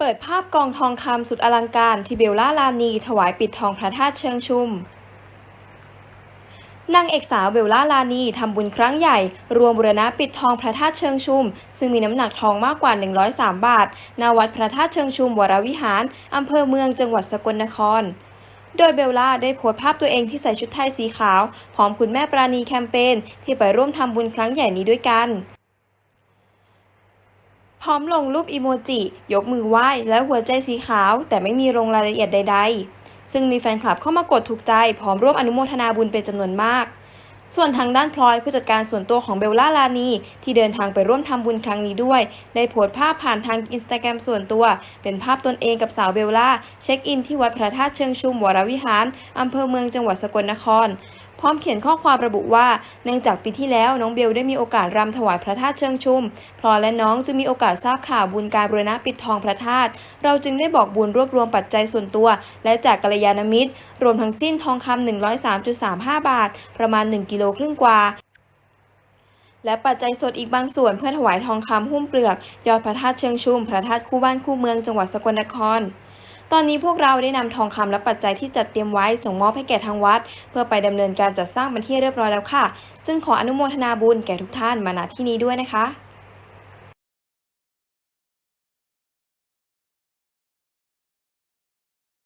เปิดภาพกองทองคำสุดอลังการที่เบลล่าลานีถวายปิดทองพระธาตุเชิงชุม นางเอกสาวเบลล่าลานีทำบุญครั้งใหญ่ รวมบุรณะปิดทองพระธาตุเชิงชุม ซึ่งมีน้ำหนักทองมากกว่า 103 บาทณวัดพระธาตุเชิงชุมวรวิหารอำเภอเมืองจังหวัดสกลนคร โดยเบลล่าได้โพสต์ภาพตัวเองที่ใส่ชุดไทยสีขาวพร้อมคุณแม่ปราณีแคมเปญที่ไปร่วมทำบุญครั้งใหญ่นี้ด้วยกัน ร้อมลงรูปอีโมจิ ยกมือไหว้และหัวใจสีขาว แต่ไม่มีลงรายละเอียดใด ๆ ซึ่งมีแฟนคลับเข้ามากดถูกใจ พร้อมร่วมอนุโมทนาบุญเป็นจำนวนมาก ส่วนทางด้านพลอยผู้จัดการส่วนตัวของเบลล่าลานี ที่เดินทางไปร่วมทำบุญครั้งนี้ด้วย ได้โพสต์ภาพผ่านทางอินสตาแกรมส่วนตัว เป็นภาพตนเองกับสาวเบลล่าเช็คอินที่วัดพระธาตุเชิงชุมวรวิหารอำเภอเมืองจังหวัดสกลนคร พร้อมเขียนข้อความระบุว่า เนื่องจากปีที่แล้วน้องเบลได้มีโอกาสรำถวายพระธาตุเชิงชุม พลอยและน้องจึงมีโอกาสทราบข่าวบุญการบูรณะปิดทองพระธาตุ เราจึงได้บอกบุญรวบรวมปัจจัยส่วนตัว และจากกัลยาณมิตร รวมทั้งสิ้นทองคำ103.35 บาท ประมาณ 1 กิโลครึ่งกว่าและปัจจัยสดอีกบางส่วนเพื่อถวายทองคำหุ้มเปลือก ยอดพระธาตุเชิงชุม พระธาตุคู่บ้านคู่เมืองจังหวัดสกลนคร ตอนนี้พวกเราได้นำทองคำและปัจจัยที่จัดเตรียมไว้ส่งมอบให้แก่ทางวัด เพื่อไปดำเนินการจัดสร้างเป็นที่เรียบร้อยแล้วค่ะ จึงขออนุโมทนาบุญแก่ทุกท่านมาณที่นี้ด้วยนะคะ